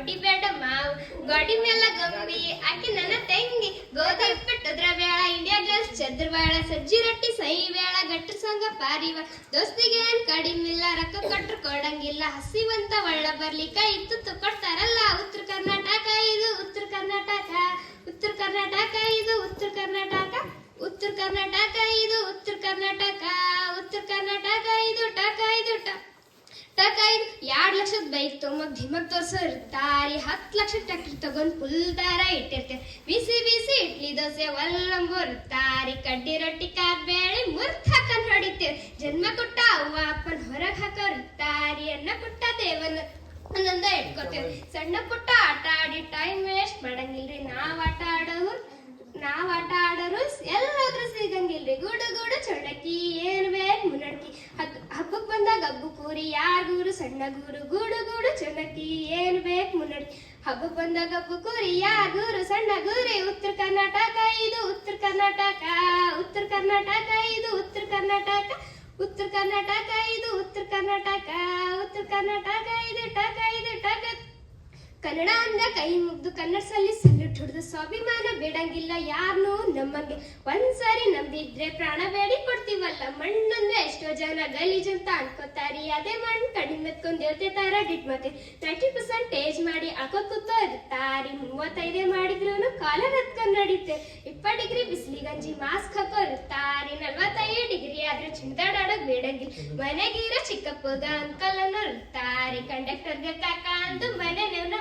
ಹೊಡಿಬೇಡ ಮಾವು. ಗೋಡಿ ಮೇಲ ಗಂಬಿ. ಆಕೆ ನನ್ನ ತಂಗಿ. ಗೋಧಿ ಪಟ್ಟದ್ರ ಬೇಳ ಇಂಡಿಯಾ ಗ್ಲಾಸ್ ಚದ್ರ ಬೇಳ ಸಜ್ಜಿ ರೊಟ್ಟಿ ಸೈ ಬೇಳ ಗಟ್ರ ಸಂಗ ಪಾರಿವ. ದೋಸ್ತಿಗೆ ಏನ್ ಕಡಿಮಿಲ್ಲ ರೊಕ್ಕ ಕೊಟ್ರು ಕೊಡಂಗಿಲ್ಲ. ಹಸಿವಂತ ಒಳ್ಳ ಬರ್ಲಿಕ್ಕ ಇತ್ತು ಕೊಡ್ತಾರಲ್ಲ ಉತ್ತರ ಕರ್ನಾಟಕ ಇದು, ಉತ್ತರ ಕರ್ನಾಟಕ. ಉತ್ತರ ಕರ್ನಾಟಕ ಇದು, ಉತ್ತರ ಕರ್ನಾಟಕ. ಉತ್ತರ ಕರ್ನಾಟಕ ಇದು, ಉತ್ತರ ಕರ್ನಾಟಕ. ಉತ್ತರ ಕರ್ನಾಟಕ ಇದು ಟಕ ಇದು ಟ ಟಕ ಇದು ಎರಡ್ ಲಕ್ಷದ ಬೈಕ್ ತೊಗೊಂಬಕ್ ಧಿಮಕ್ ತೋರ್ಸಿರ್ತಾರಿ ಹತ್ತು ಲಕ್ಷ ಟ್ಯಾಕ್ಟರ್ ತಗೊಂಡ್ ಫುಲ್ ದಾರ ಇಟ್ಟಿರ್ತಾರೆ ಬಿಸಿ ಬಿಸಿ ಇಡ್ಲಿ ದೋಸೆ ಒಲ್ಲಂಬೋರ್ತಾರಿ ಕಡ್ಡಿ ರೊಟ್ಟಿ ಕಾರ್ ಬೇಳೆ ಮುರ್ತ್ ಹಾಕೊಂಡ್ ಹೊಡಿತೇವೆ ಜನ್ಮ ಕೊಟ್ಟ ಅವ್ವ ಅಪ್ಪನ ಹೊರಗ್ ಹಾಕೋರ್ತಾರಿ ಅನ್ನ ಕೊಟ್ಟ ದೇವನ ಒಂದೊಂದ ಇಟ್ಕೋತೇವ್ ಸಣ್ಣ ಪುಟ್ಟ ಆಟ ಆಡಿ ಟೈಮ್ ವೇಸ್ಟ್ ಮಾಡಂಗಿಲ್ರಿ. ನಾವ್ ಆಟ ಆಡೋರು ನಾವ್ ಆಟ ಆಡೋರು ಎಲ್ಲಾದ್ರೂ ಸಿಗಂಗಿಲ್ರಿ ಗೂಡು ಗೂಡು ಚೊಡಕಿ ಏನ್ ಬೇಕ್ ಮುನ್ನಡ್ಕಿ ಹತ್ ಹಬ್ಬಕ್ ಕೂರಿ ಯಾರ್ ಗೂರು? ಸಣ್ಣ ಗುರು, ಗೂಡು ಗೂಡು ಚುನಕಿ ಏನ್ ಬೇಕು ಮುನ್ನಡಿ. ಹಬ್ಬ ಬಂದಾಗ ಹಬ್ಬ ಕೂರಿ ಯಾರ್ ಗೂರು? ಸಣ್ಣ ಗುರಿ, ಉತ್ತರ ಕರ್ನಾಟಕ, ಇದು ಉತ್ತರ ಕರ್ನಾಟಕ. ಉತ್ತರ ಕರ್ನಾಟಕ, ಇದು ಉತ್ತರ ಕರ್ನಾಟಕ. ಉತ್ತರ ಕರ್ನಾಟಕ, ಇದು ಉತ್ತರ ಕರ್ನಾಟಕ. ಉತ್ತರ ಕರ್ನಾಟಕ, ಇದು ಕನ್ನಡ ಅಂದ ಕೈ ಮುಗ್ದು ಕನ್ನಡ ಸಲ್ಲಿ ಸಲ್ಯೂಟ್ ಹೊಡೆದು ಸ್ವಾಭಿಮಾನ ಬೇಡಂಗಿಲ್ಲ ಯಾರನ್ನೂ ನಮ್ಮಂಗೆ. ಒಂದ್ಸಾರಿ ನಂಬಿದ್ರೆ ಪ್ರಾಣ ಬೇಡಿ ಕೊಡ್ತೀವಲ್ಲ ಮಣ್ಣಂದ್ರೆ ಎಷ್ಟೋ ಜನ ಗಲೀಜ್ ಅಂತ ಅನ್ಕೋತಾರಿ. ಅದೇ ಮಣ್ಣು ಕಡಿಮೆ ಮೆತ್ಕೊಂಡು ದೇವತೆ ತರ ಡಿಟ್ ಮತ್ತೆ ತರ್ಟಿ ಪರ್ಸೆಂಟೇಜ್ ಮಾಡಿ ಅಕ್ಕ ಕೂತೋ ಇರ್ತಾರಿ. ಮೂವತ್ತೈದೇ ಮಾಡಿದ್ರು ಕಾಲರ್ ಹತ್ಕೊಂಡು ನಡೀತೆ. ಇಪ್ಪತ್ತು ಡಿಗ್ರಿ ಬಿಸಿಲಿ ಗಂಜಿ ಮಾಸ್ಕ್ ಹಾಕೋ ಇರ್ತಾರಿ. ನಲ್ವತ್ತೈದು ಡಿಗ್ರಿ ಆದ್ರೆ ಚಿಂತಾಡೋಕ್ ಬೇಡಂಗಿಲ್ಲ ಮನೆಗಿರೋ ಚಿಕ್ಕಪ್ಪಗ ಅಂಕಲ್ ಅನ್ನೋ ಇರ್ತಾರಿ. ಕಂಡಕ್ಟರ್ಗೆ ಕಾಕ ಅಂತ ಮನೆ ನೆವನ